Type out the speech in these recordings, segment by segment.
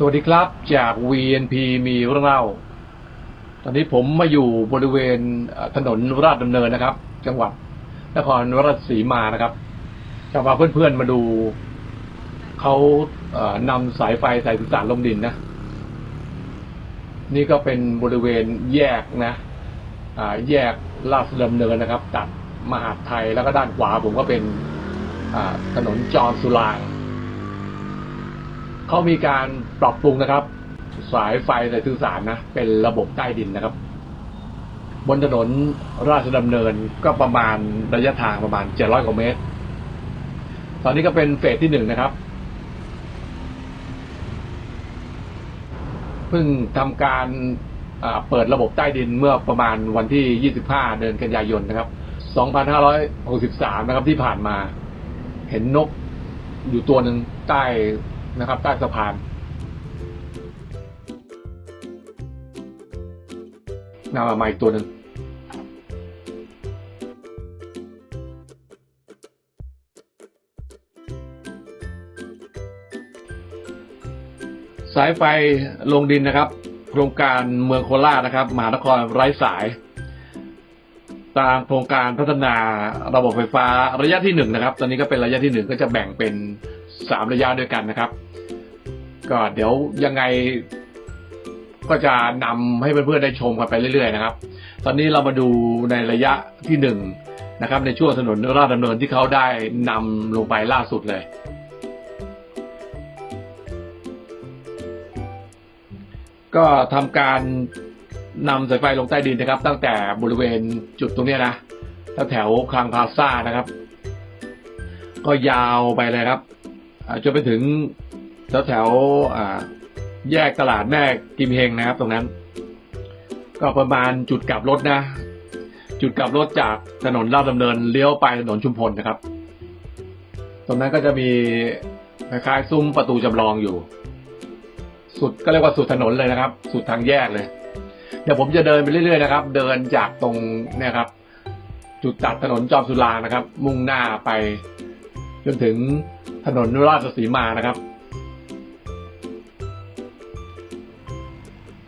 สวัสดีครับจาก VNP มีเรื่องเล่า ตอนนี้ผมมาอยู่บริเวณถนนราชดำเนินนะครับ จังหวัดนครราชสีมานะครับจะพาเพื่อนๆมาดูเขาเอ่อนำสายไฟสายสื่อสารลงดินนะ นี่ก็เป็นบริเวณแยกนะแยกราชดำเนินนะครับ ตัดมหาดไทยแล้วก็ด้านขวาผมก็เป็นถนนจอมสุราง เขามีการปรับปรุงนะครับ สายไฟสายสื่อสารนะเป็นระบบใต้ดินนะครับ บนถนนราชดำเนินก็ประมาณระยะทางประมาณ700กว่าเมตร ตอนนี้ก็เป็นเฟสที่หนึ่งนะครับเพิ่งทำการเปิดระบบใต้ดินเมื่อประมาณวันที่ 25 เดือนกันยายนนะครับ 2563 นะครับที่ผ่านมา เห็นนกอยู่ตัวหนึ่งใต้ นะครับใต้สะพานนามาใหม่อีกตัวหนึ่งสายไฟลงดินนะครับ โครงการเมืองโคราชนะครับ มหานครไร้สาย ตามโครงการพัฒนาระบบไฟฟ้าระยะที่หนึ่งนะครับ ตอนนี้ก็เป็นระยะที่หนึ่งก็จะแบ่งเป็นสามระยะด้วยกันนะครับ ก็เดี๋ยวยังไงก็จะนำให้เพื่อนๆได้ชมกันไปเรื่อยๆนะครับ ตอนนี้เรามาดูในระยะที่หนึ่งนะครับ ในช่วงถนนราชดำเนินที่เขาได้นำลงไปล่าสุดเลย ก็ทำการนำสายไฟลงใต้ดินนะครับ ตั้งแต่บริเวณจุดตรงนี้นะแถวคลังพาซ่านะครับ ก็ยาวไปเลยครับจนไปถึง แถวแถวแยกตลาดแม่กิมเฮงนะครับ ตรงนั้น ก็ประมาณจุดกลับรถนะ จุดกลับรถจากถนนลาดดำเนินเลี้ยวไปถนนชุมพลนะครับ ตรงนั้นก็จะมีคล้ายๆซุ้มประตูจำลองอยู่ สุดก็เรียกว่าสุดถนนเลยนะครับ สุดทางแยกเลย เดี๋ยวผมจะเดินไปเรื่อยๆนะครับ เดินจากตรงเนี่ยครับ จุดตัดถนนจอมสุรานะครับ มุ่งหน้าไป จนถึงถนนราชสีมานะครับ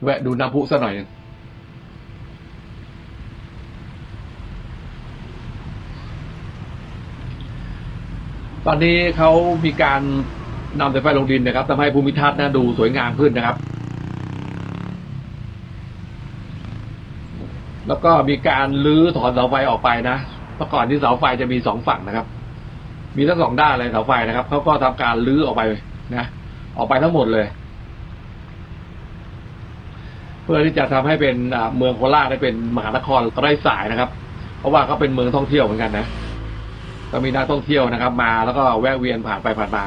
แวะดูน้ำพุซะหน่อยตอนนี้เขามีการนำสายไฟลงดินนะครับทำให้ภูมิทัศน์นะดูสวยงามขึ้นนะครับ แล้วก็มีการลื้อถอนเสาไฟออกไปนะเมื่อก่อนที่เสาไฟจะมีสองฝั่งนะครับ มีทั้งสองด้านเลยเสาไฟนะครับเขาก็ทำการลื้อออกไปนะ ออกไปทั้งหมดเลย พื่อที่จะทำให้เป็นเมืองโคราชได้เป็นมหานครไร้สายนะครับ เพราะว่าเขาเป็นเมืองท่องเที่ยวเหมือนกันนะก็มีนักท่องเที่ยวนะครับ มาแล้วก็แวะเวียนผ่านไปผ่านมา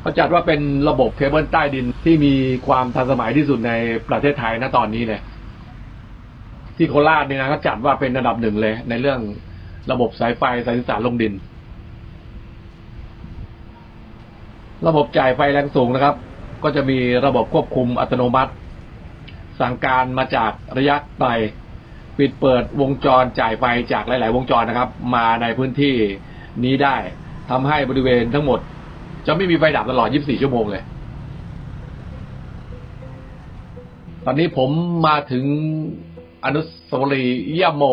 เขาจัดว่าเป็นระบบเคเบิลใต้ดินที่มีความทันสมัยที่สุดในประเทศไทยณตอนนี้เลยที่โคราชเนี่ยนะเขาจัดว่าเป็นอันดับหนึ่งเลย ในเรื่องระบบสายไฟสายสื่อสารลงดิน ระบบจ่ายไฟแรงสูงนะครับ ก็จะมีระบบควบคุมอัตโนมัติ สั่งการมาจากระยะไกลปิดเปิดวงจรจ่ายไฟจากหลาย ๆ วงจรนะครับ มาในพื้นที่นี้ได้ทำให้บริเวณทั้งหมด จะไม่มีไฟดับตลอด 24 ชั่วโมงเลย ตอนนี้ผมมาถึงอนุสาวรีย์ย่าโม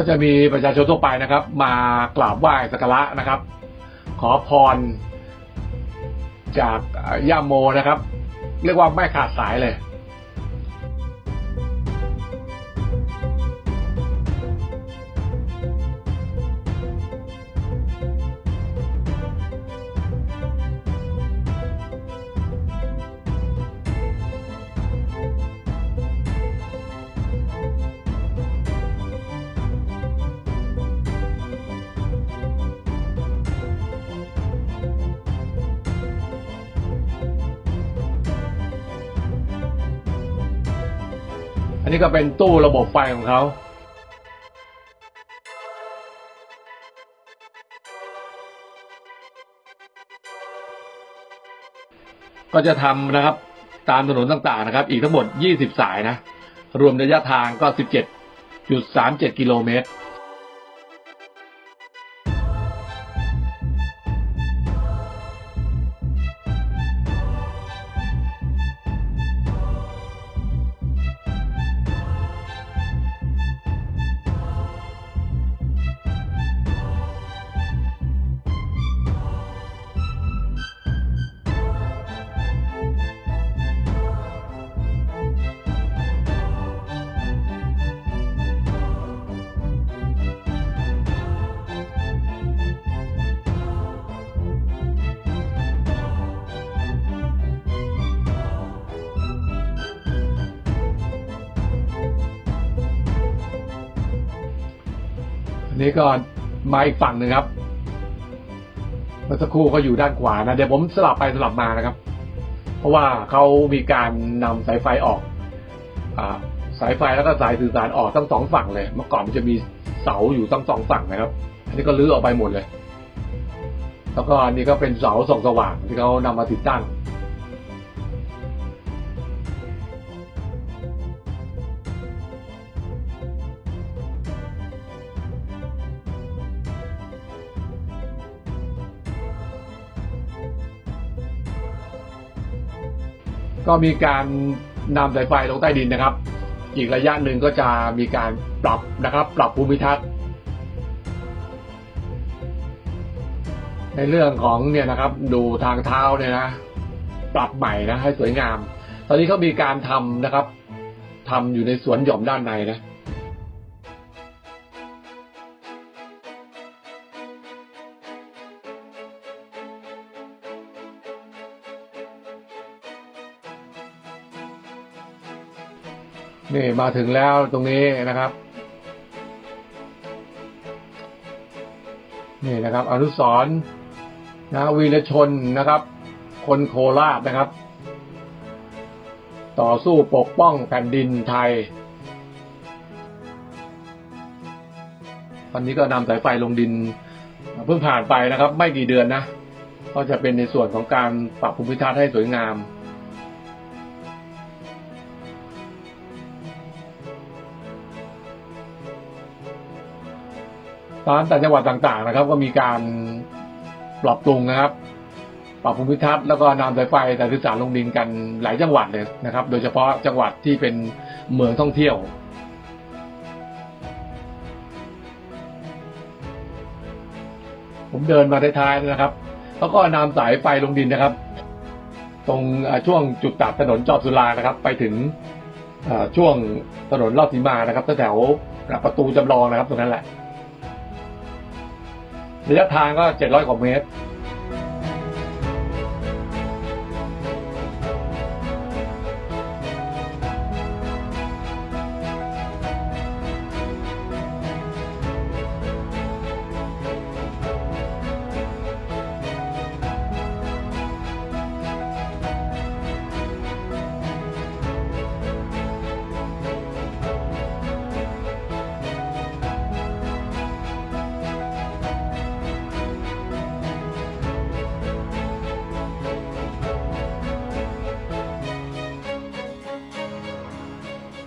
ก็จะมีประชาชนทั่วไปนะครับ มากราบไหว้สักการะนะครับ ขอพรจากย่าโมนะครับ เรียกว่าไม่ขาดสายเลย นนี้ก็เป็นตู้ระบบไฟของเขาก็จะทำนะครับ ตามถนนต่างๆนะครับ อีกทั้งหมด 20 สายนะ รวมระยะทางก็ 17.37 กิโลเมตร นี้ก็มาอีกฝั่งหนึ่งครับเมื่อสักครู่ก็อยู่ด้านขวานะเดี๋ยวผมสลับไปสลับมานะครับ เพราะว่าเขามีการนำสายไฟออกอาสายไฟแล้วก็สายสื่อสารออกทั้งสองฝั่งเลย เมื่อก่อนมันจะมีเสาอยู่ทั้งสองฝั่งนะครับ อันนี้ก็ลื้อออกไปหมดเลย แล้วก็อันนี้ก็เป็นเสาส่องสว่างที่เขานำมาติดตั้ง ก็มีการนำสายไฟลงใต้ดินนะครับ อีกระยะหนึ่งก็จะมีการปรับนะครับ ปรับภูมิทัศน์ ในเรื่องของเนี่ยนะครับดูทางเท้าเนี่ยนะ ปรับใหม่นะให้สวยงาม ตอนนี้เขามีการทำนะครับทำอยู่ในสวนหย่อมด้านในนะ นี่มาถึงแล้วตรงนี้นะครับ นี่นะครับ อนุสรนะวีรชนนะครับ คนโคราชนะครับ ต่อสู้ปกป้องแผ่นดินไทยตอนนี้ก็นำสายไฟลงดินเพิ่งผ่านไปนะครับ ไม่กี่เดือนนะ ก็จะเป็นในส่วนของการปรับภูมิทัศน์ให้สวยงาม ตามแต่จังหวัดต่างๆนะครับ ก็มีการปรับปรุงนะครับปรับภูมิทัศน์แล้วก็นำสายไฟสายสื่อสารลงดินกันหลายจังหวัดเลยนะครับ โดยเฉพาะจังหวัดที่เป็นเมืองท่องเที่ยว ผมเดินมาท้ายๆนะครับแล้วก็นำสายไฟลงดินนะครับ ตรงช่วงจุดตัดถนนจอบสุรานะครับ ไปถึงช่วงถนนรอบสีมานะครับแถวประตูจำลองนะครับตรงนั้นแหละ ระยะทางก็700กว่าเมตร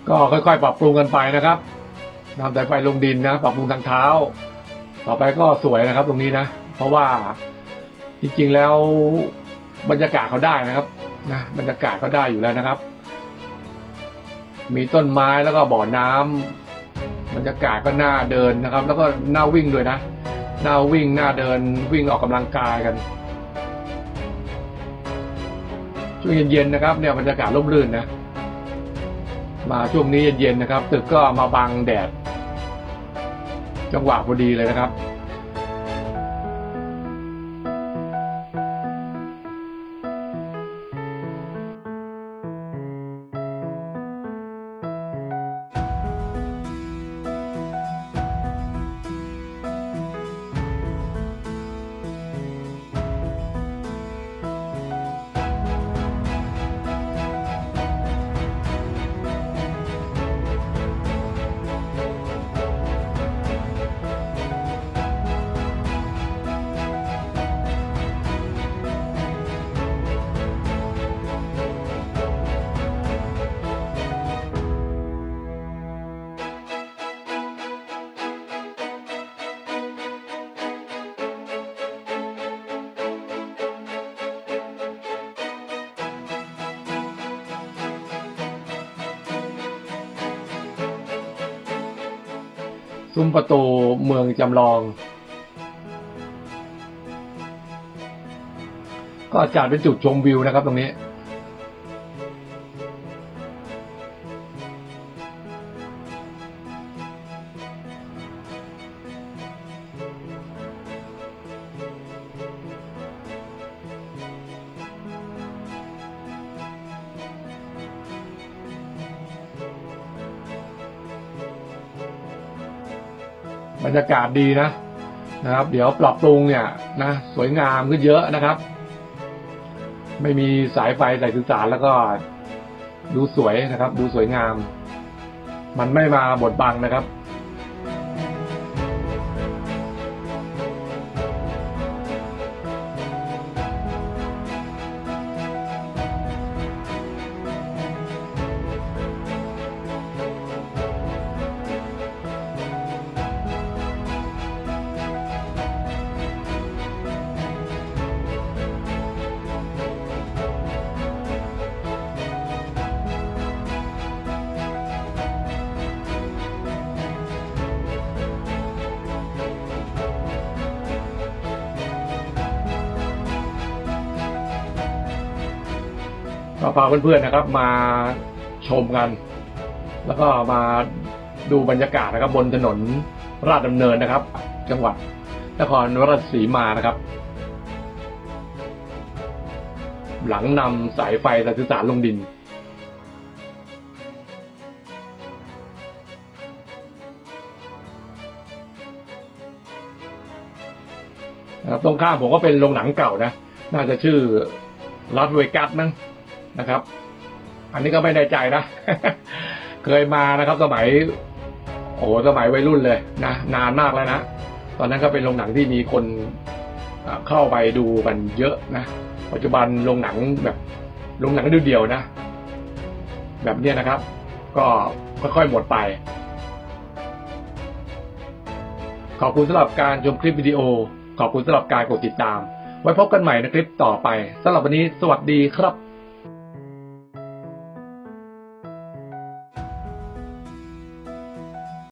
ก็ค่อยๆ ปรับปรุงกันไปนะครับนำสายไฟลงดินนะ ปรับปรุงทางเท้า ต่อไปก็สวยนะครับตรงนี้นะ เพราะว่าจริงๆแล้วบรรยากาศเขาได้นะครับนะบรรยากาศเขาได้อยู่แล้วนะครับ มีต้นไม้แล้วก็บ่อน้ำบรรยากาศก็น่าเดินนะครับ แล้วก็น่าวิ่งด้วยนะน่าวิ่งน่าเดินวิ่งออกกำลังกายกันช่วงเย็นๆนะครับเนี่ยบรรยากาศร่มรื่นนะ มาช่วงนี้เย็นๆนะครับ ตึกก็มาบังแดด จังหวะพอดีเลยนะครับ ซุ้มประตูเมืองจำลอง ก็จัดเป็นจุดชมวิวนะครับตรงนี้ บรรยากาศดีนะนะครับ เดี๋ยวปรับปรุงเนี่ยนะสวยงามขึ้นเยอะนะครับ ไม่มีสายไฟสายสื่อสารแล้วก็ดูสวยนะครับ ดูสวยงาม มันไม่มาบดบังนะครับ ก็พาเพื่อนๆนะครับ มาชมกัน แล้วก็มาดูบรรยากาศนะครับ บนถนนราชดำเนินนะครับ จังหวัดนครราชสีมานะครับ หลังนำสายไฟสายสื่อสารลงดินนะครับตรงข้ามผมก็เป็นโรงหนังเก่านะ น่าจะชื่อลอสเวกัสมั้ง นะครับ อันนี้ก็ไม่แน่ใจนะ เคยมานะครับ สมัย โอ้โหสมัยวัยรุ่นเลยนะนานมากแล้วนะ ตอนนั้นก็เป็นโรงหนังที่มีคนเข้าไปดูกันเยอะนะปัจจุบันโรงหนังแบบโรงหนังเดียวๆนะ แบบเนี้ยนะครับ ก็ค่อยๆหมดไป ขอบคุณสำหรับการชมคลิปวิดีโอ ขอบคุณสำหรับการกดติดตาม ไว้พบกันใหม่ในคลิปต่อไปสำหรับวันนี้สวัสดีครับ